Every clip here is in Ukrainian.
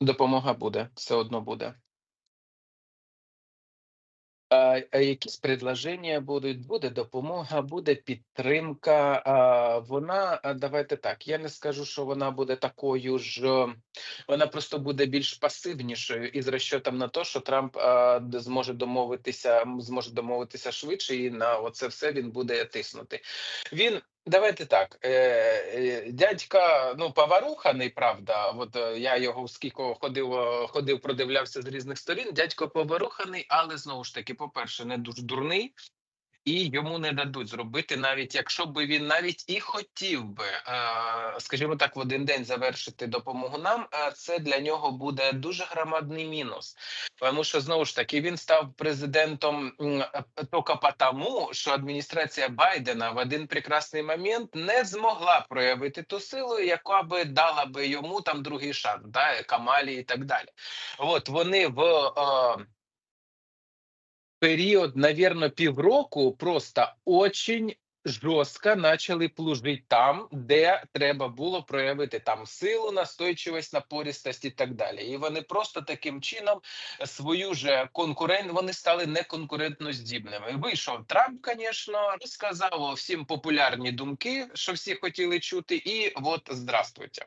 Допомога буде, все одно буде. А, якісь предложення будуть, буде допомога, буде підтримка. А, вона, давайте так, я не скажу, що вона буде такою ж, е, вона просто буде більш пасивнішою із розчетом на те, що Трамп а, зможе домовитися, зможе домовитися швидше, і на оце все він буде тиснути. Він давайте так. Е, е, дядька, ну поваруханий, правда. От е, я його скільки ходив, ходив, продивлявся з різних сторін. Дядько поваруханий, але знову ж таки, по-перше, не дуже дурний. І йому не дадуть зробити, навіть якщо би він навіть і хотів би, е, скажімо так, в один день завершити допомогу нам, е, це для нього буде дуже громадний мінус. Тому що знову ж таки він став президентом е, тільки тому, що адміністрація Байдена в один прекрасний момент не змогла проявити ту силу, яка би дала би йому там другий шанс, да, Камалі і так далі. От вони в. Период, наверное, півроку просто очень жорстко почали плужити там, де треба було проявити там силу, настойчивість, напористость і так далі. І вони просто таким чином свою же конкурент, вони стали неконкурентно здібними. Вийшов Трамп, звісно, розказав всім популярні думки, що всі хотіли чути, і от здравствуйте.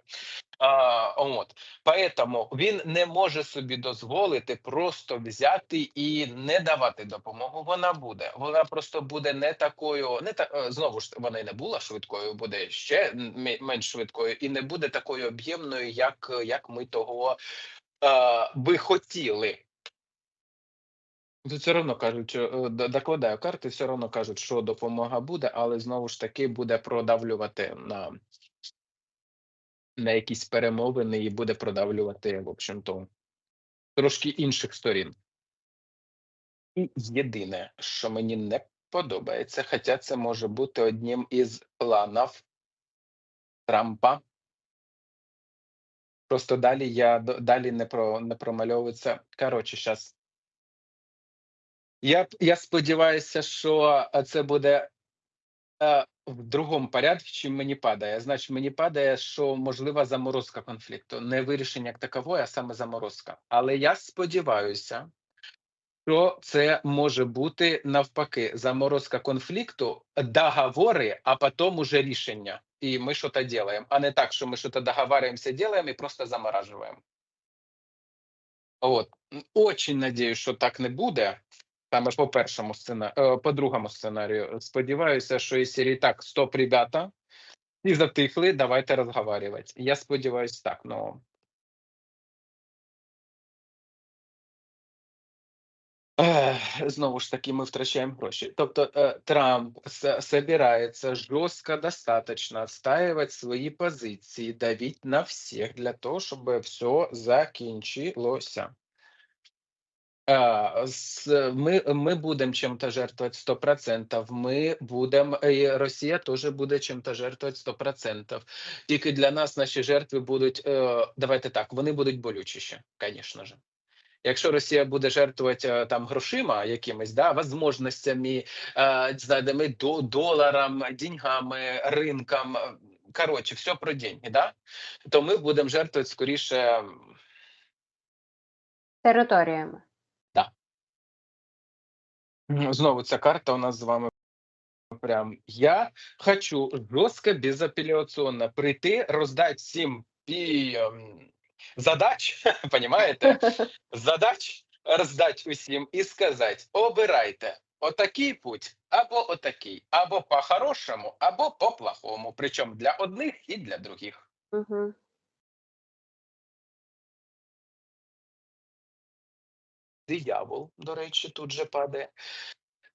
А, от Поэтому він не може собі дозволити просто взяти і не давати допомогу. Вона буде. Вона просто буде не такою, не та е, знову ж вона й не була швидкою, буде ще менш швидкою, і не буде такою об'ємною, як, як ми того е, би хотіли. Тут все одно кажуть, е, докладаю карти, все одно кажуть, що допомога буде, але знову ж таки буде продавлювати на, на якісь перемовини і буде продавлювати, в общем-то, трошки інших сторін. І єдине, що мені не подобається, хоча це може бути одним із планів Трампа. Просто далі я далі не про не промальовується. Коротше, зараз. Я, я сподіваюся, що це буде в другому порядку, чим мені падає. Значить, мені падає, що можлива заморозка конфлікту, не вирішення як такової, а саме заморозка. Але я сподіваюся, що це може бути навпаки заморозка конфлікту, договори, а потім уже рішення. І ми щось робимо, а не так, що ми щось договариваємося, робимо і просто заморажуємо. От очень надіюсь, що так не буде. Саме по першому сценарію, по другому сценарію. Сподіваюся, що із серії так, стоп, ребята, і затихли, давайте розговорювати. Я сподіваюся, так. Ну знову ж таки, ми втрачаємо гроші. Тобто е, Трамп собирається жорстко достаточно отстаивать свої позиції, давить на всіх для того, щоб все закінчилося. Ми, ми будемо чим-то жертвувати 100%, ми будемо, і Росія теж буде чим-то жертвувати 100%. Тільки для нас наші жертви будуть, е, давайте так, вони будуть болючіші, звісно ж. Якщо Росія буде жертвувати е, там грошима якимись, да, возможностями, е, ми до доларам, деньгами, ринкам, е, коротше, все про деньги, да, то ми будемо жертвувати скоріше. Територіями. Знову ця карта у нас з вами. Прям я хочу жорстко безапеляційно прийти, роздати всім і, ем, задач, понімаєте? задач роздати усім і сказати: обирайте отакий путь, або отакий, або по-хорошому, або по-плохому. Причому для одних і для других. Угу. Диявол, до речі, тут же падає.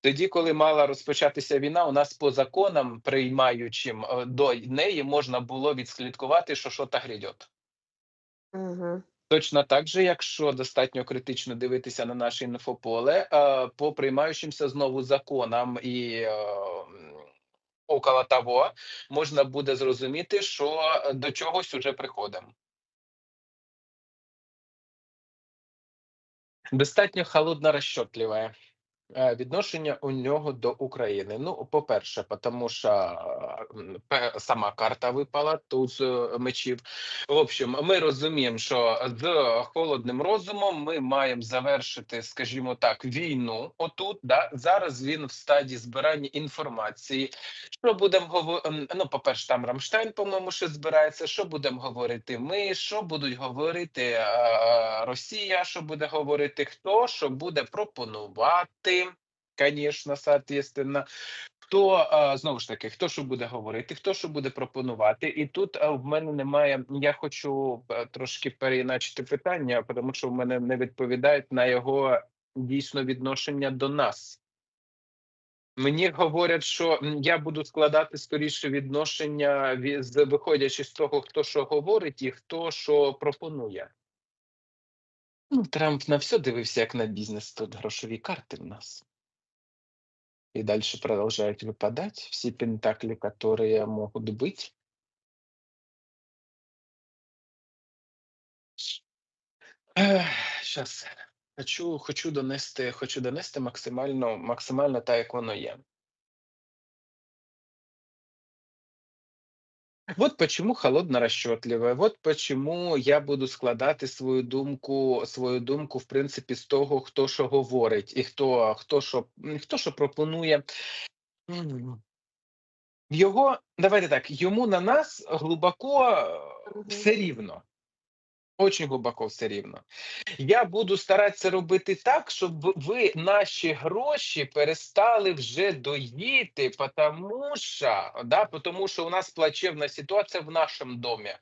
Тоді, коли мала розпочатися війна, у нас по законам, приймаючим е, до неї, можна було відслідкувати, що що та грядет. Угу. Точно так же, якщо достатньо критично дивитися на наше інфополе, е, по приймаючимся знову законам і е, около того, можна буде зрозуміти, що до чогось уже приходимо. Достатньо холодно розчетливе е, відношення у нього до України. Ну, по-перше, тому що сама карта випала тут з е, мечів. В общем, ми розуміємо, що з холодним розумом ми маємо завершити, скажімо так, війну. Отут да зараз він в стадії збирання інформації. Що будемо говорити? Ну, по-перше, там Рамштайн, по-моєму, ще збирається. Що будемо говорити? Ми, що будуть говорити е, е, Росія? Що буде говорити хто? Що буде пропонувати? Звісно, соответственно. Хто е, знову ж таки, хто що буде говорити, хто що буде пропонувати, і тут е, в мене немає. Я хочу е, трошки переіначити питання, тому що в мене не відповідають на його дійсно відношення до нас. Мені говорять, що я буду складати скоріше відношення з виходячи з того, хто що говорить і хто що пропонує. Ну, Трамп на все дивився як на бізнес. Тут грошові карти в нас И дальше продолжают выпадать все пентакли, которые могут быть. Сейчас хочу, хочу донести, хочу донести максимально, максимально так, як воно є. Вот почему холодно расчетливая, вот почему я буду складати свою думку, свою думку, в принципі, з того, хто що говорить, і хто, хто що, хто що пропонує. Його, давайте так, йому на нас глибоко все рівно. Очень глибоко все рівно. Я буду старатися робити так, щоб ви наші гроші перестали вже доїти, потому що, да, потому що у нас плачевна ситуація в нашому домі.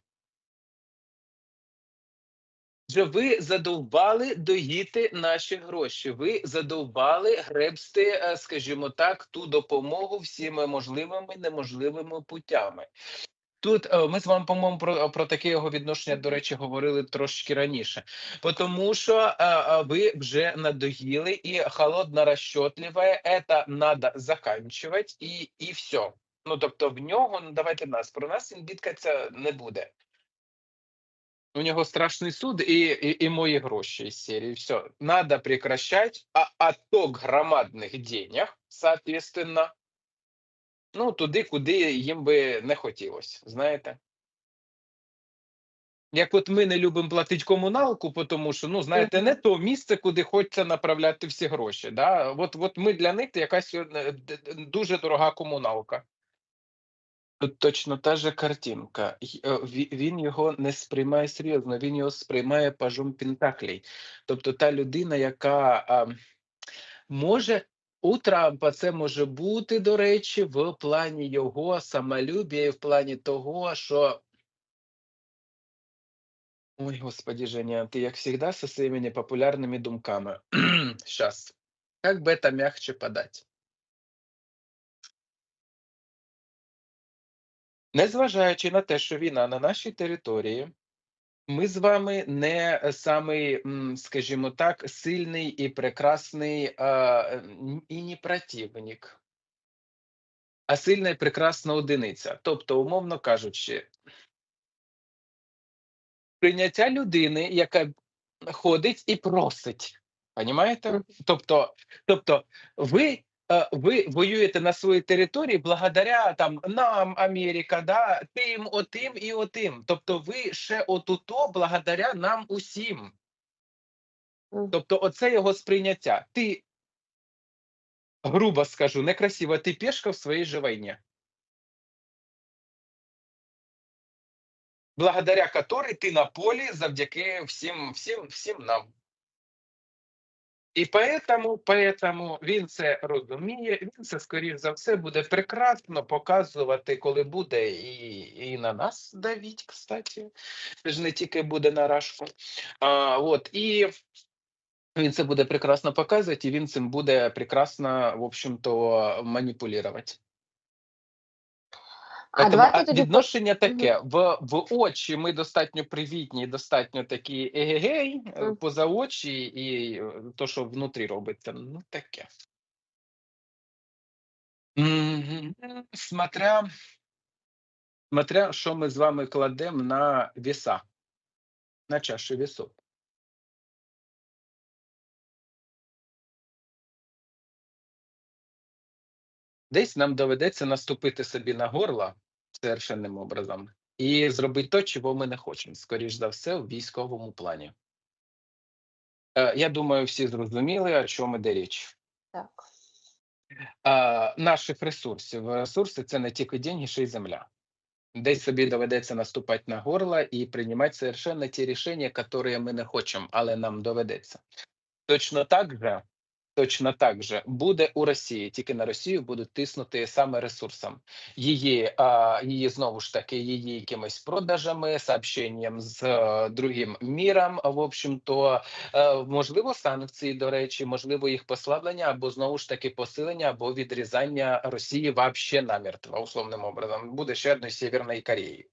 Вже ви задовбали доїти наші гроші. Ви задовбали гребсти, е, скажімо так, ту допомогу всіми можливими неможливими путями. Тут е, ми з вами, по-моєму, про, про таке його відношення, до речі, говорили трошки раніше. Тому що е, е, ви вже надоїли і холодно розчетливе, це треба заканчувати і, і все. Ну тобто, в нього, ну давайте нас, про нас він бідкаться не буде. У нього страшний суд і, і, і мої гроші із серії. Все, надо прекращать, а отток громадних денег, соответственно, ну туди, куди їм би не хотілося, знаєте. Як от ми не любимо платити комуналку, тому що, ну, знаєте, не то місце, куди хочеться направляти всі гроші. Да? От, от ми для них якась е, дуже дорога комуналка. Тут точно та же картинка. Е, ві- Він його не сприймає серйозно, він його сприймає пажом Пентаклей. Тобто та людина, яка а, може у Трампа це може бути, до речі, в плані його самолюбія, і в плані того, що Ой, господи, Женя, ты, як всегда, со своими непопулярными думками. Сейчас. Как бы это мягче подать? Незважаючи на те, що війна на нашій території, ми з вами не е, самий, скажімо так, сильний і прекрасний а, н- і не противник, а сильна і прекрасна одиниця. Тобто, умовно кажучи, прийняття людини, яка ходить і просить. Понімаєте? Тобто, тобто ви, е, ви воюєте на своїй території благодаря там нам, Америка, да, тим, отим і отим. Тобто, ви ще отуто благодаря нам усім. Тобто, оце його сприйняття. Ти, грубо скажу, некрасиво, ти пешка в своїй же війні. Благодаря которой ти на полі завдяки всім, всім, всім нам. І поэтому, поэтому він це розуміє, він це, скоріш за все, буде прекрасно показувати, коли буде і, і на нас давіть, кстати. Ж не тільки буде на рашку. А, от, і він це буде прекрасно показувати, і він цим буде прекрасно, в общем-то, маніпулювати. А давайте тоді відношення таке: в в очі ми достатньо привітні, достатньо такі егегей, е, поза очі і, е, то, що внутрі робиться, ну таке. Смотря смотря, що ми з вами кладемо на веса, на чашу весов. Десь нам доведеться наступити собі на горло совершенним образом і зробити то, чого ми не хочемо, скоріш за все, в військовому плані. Е, я думаю, всі зрозуміли, о чому іде річ. Так. А, наших ресурсів. Ресурси це не тільки деньги, ще й земля. Десь собі доведеться наступати на горло і приймати совершенно ті рішення, які ми не хочемо, але нам доведеться. Точно так же, точно так же буде у Росії. Тільки на Росію будуть тиснути саме ресурсом. Її, а, її знову ж таки, її якимись продажами, сообщенням з е, другим міром. В общем-то, е, можливо, санкції, до речі, можливо, їх послаблення або знову ж таки посилення або відрізання Росії вообще намертво, условним образом. Буде ще одної Сєвєрної Кореї.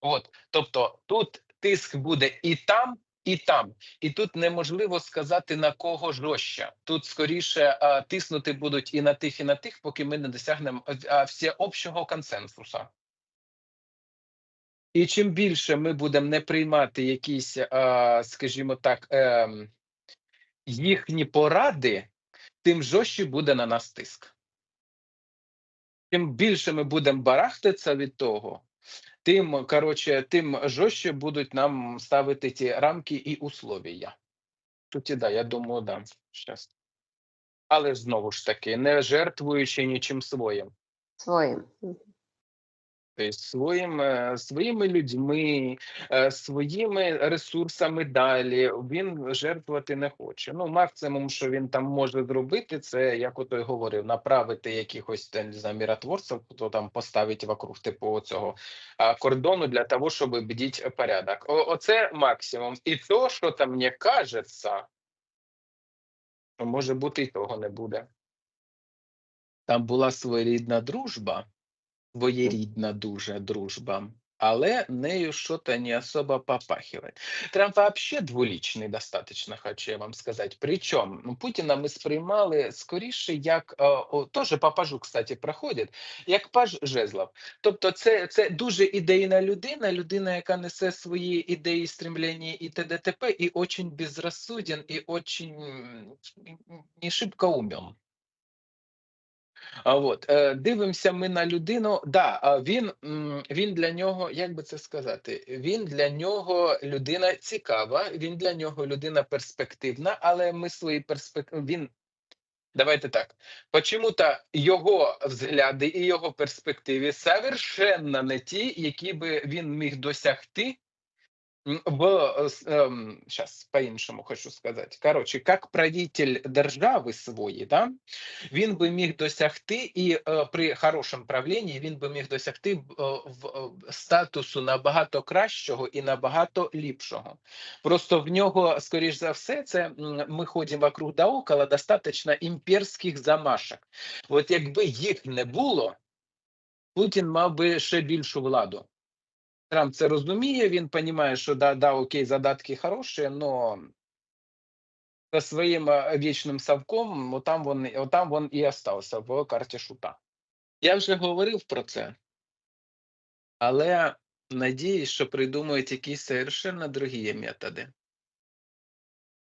От, тобто, тут тиск буде і там. І там, і тут неможливо сказати на кого жорстче. Тут скоріше а, тиснути будуть і на тих, і на тих, поки ми не досягнемо всеобщого консенсусу. І чим більше ми будемо не приймати якісь, а, скажімо так, ем, їхні поради, тим жорстче буде на нас тиск. Чим більше ми будемо барахтатися від того, тим коротше, тим жорстче будуть нам ставити ті рамки і условия. Тут і да, я думаю, да, щас. Але знову ж таки, не жертвуючи нічим своїм. Своїм. Тобто своїм, своїми людьми, е, своїми ресурсами далі він жертвувати не хоче. Ну, максимум, що він там може зробити, це як ото й говорив, направити якихось там, не знаю, миротворців, хто там поставить вокруг типу цього кордону для того, щоб бдіть порядок. О, оце максимум. І то, що там мені кажеться, може бути і того не буде. Там була своєрідна дружба, своєрідна дуже дружба, але нею що-то не особо попахивает. Трамп вообще двуличний достаточно, хочу я вам сказати. Причому ну, Путіна ми сприймали скоріше як, о, теж по пажу, кстати, проходить, як паж жезлов. Тобто це, це дуже ідейна людина, людина, яка несе свої ідеї, стремлення і т.д. т.п. і очень безрассуден, і очень не шибко умен. От е, дивимося ми на людину. Да, він, він для нього, як би це сказати, він для нього людина цікава, він для нього людина перспективна, але ми свої перспективи. Він давайте так. Почему-то його взгляди і його перспективи совершенно не ті, які би він міг досягти. В сейчас по-іншому хочу сказати. Коротше, як правитель держави своєї, да, він би міг досягти, і е, при хорошому правлінні він би міг досягти е, в е, статусу набагато кращого і набагато ліпшого. Просто в нього, скоріш за все, це ми ходимо вокруг да около достатньо імперських замашок. От якби їх не було, Путін мав би ще більшу владу. Трамп це розуміє, він розуміє, що да, да, окей, задатки хороші, але за своїм е, вічним совком, отам він, отам він і остався в карті шута. Я вже говорив про це, але надіюсь, що придумають якісь совершенно другі методи.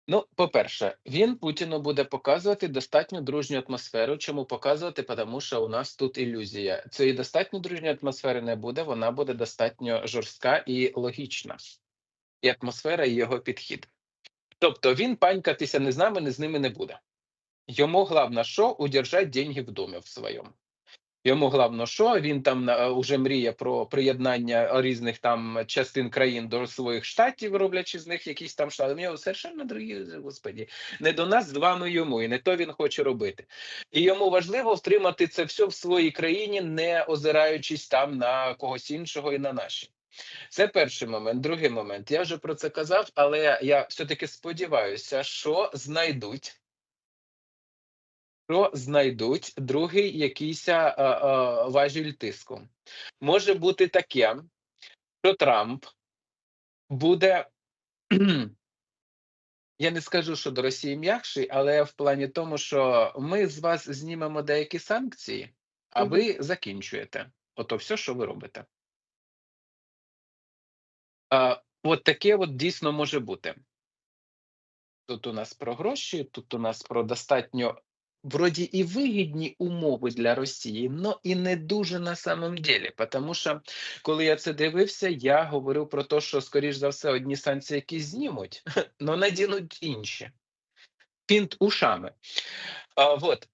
Ну, по-перше, він Путіну буде показувати достатньо дружню атмосферу. Чому показувати? Тому що у нас тут ілюзія. Цієї достатньо дружньої атмосфери не буде, вона буде достатньо жорстка і логічна. І атмосфера, і його підхід. Тобто він панькатися не з нами, не з ними не буде. Йому головне, що удержать деньги в домі в своєму. Йому головне, що він там е, уже мріє про приєднання різних там частин країн до своїх штатів, роблячи з них якісь там штати. У нього совершенно другі, господі, не до нас з вами йому, і не то він хоче робити. І йому важливо втримати це все в своїй країні, не озираючись там на когось іншого і на наші. Це перший момент. Другий момент. Я вже про це казав, але я все-таки сподіваюся, що знайдуть що знайдуть другий якийсь а, а, важіль тиску. Може бути таке, що Трамп буде. Я не скажу, що до Росії м'якший, але в плані тому, що ми з вас знімемо деякі санкції, а ви закінчуєте. Ото все, що ви робите. А, от таке от дійсно може бути. Тут у нас про гроші, тут у нас про достатньо вроді і вигідні умови для Росії, але і не дуже на самом деле. Тому що коли я це дивився, я говорив про те, що скоріш за все одні санкції якісь знімуть, але надінуть інші. Фінт ушами. А, вот.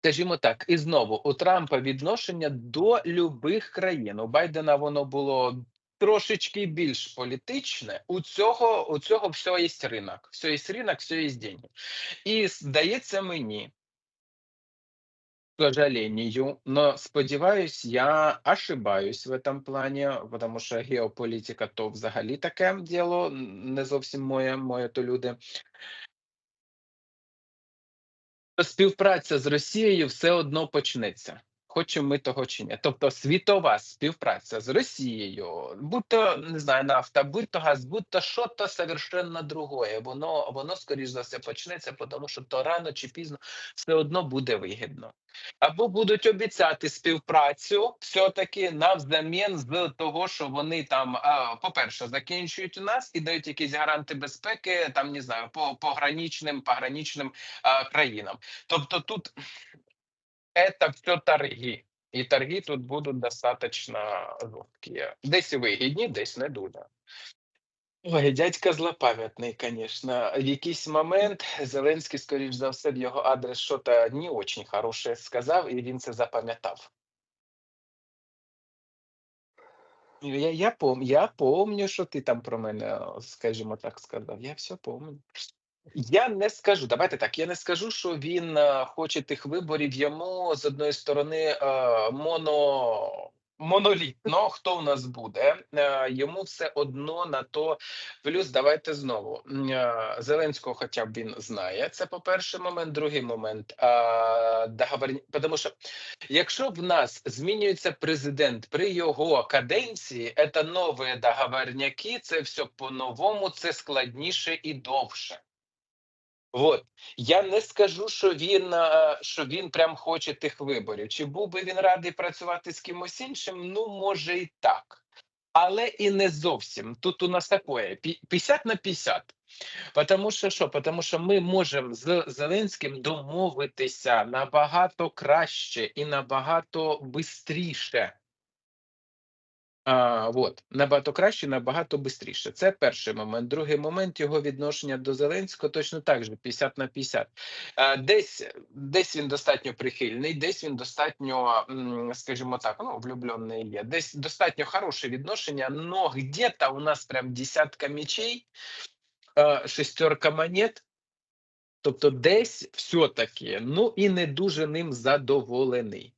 Скажімо так, і знову у Трампа відношення до любих країн. У Байдена воно було трошечки більш політичне. У цього у цього всього є ринок. Все є ринок, все є деньги. І здається мені, сожалению, но сподіваюсь, я ошибаюсь в этом плані, тому що геополітика то взагалі таке діло, не зовсім моє, моє то люди. Співпраця з Росією все одно почнеться. Хочемо ми того чи ні. Тобто світова співпраця з Росією, будь то не знаю, нафта, будь то газ, будь то що то совершенно другое. Воно воно скоріш за все почнеться, тому що то рано чи пізно все одно буде вигідно. Або будуть обіцяти співпрацю все-таки навзамін з того, що вони там, по-перше, закінчують у нас і дають якісь гаранти безпеки, там не знаю, по пограничним, пограничним країнам. Тобто тут это все торги. І торги тут будуть достатньо жорсткі. Десь вигідні, десь не дуже. Ой, дядька злопам'ятний, звісно. В якийсь момент Зеленський, скоріш за все, в його адрес щось не дуже хороше сказав, і він це запам'ятав. Я, я, пом, я помню, що ти там про мене, скажімо так, сказав. Я все помню. Я не скажу, давайте так. Я не скажу, що він е, хоче тих виборів. Йому з одної сторони е, моно. Монолітно, хто у нас буде, Е, йому все одно на то. Плюс давайте знову Зеленського, хоча б він знає. Це по перший момент. Другий момент договорні... тому що якщо в нас змінюється президент при його каденції, це нові договорняки, це все по-новому, це складніше і довше. Вот я не скажу, що він е, що він прям хоче тих виборів. Чи був би він радий працювати з кимось іншим? Ну, може і так, але і не зовсім. Тут у нас таке пі- 50 на 50. Потому що що? Потому що ми можемо з Зеленським домовитися набагато краще і набагато бистріше. А, от, набагато краще, набагато швидше. Це перший момент. Другий момент його відношення до Зеленського точно так же 50 на 50. А, десь, десь він достатньо прихильний, десь він достатньо, скажімо так, ну, влюблений є. Десь достатньо хороше відношення, но где-то у нас прям десятка мечей, шестерка монет. Тобто, десь все-таки, ну і не дуже ним задоволений.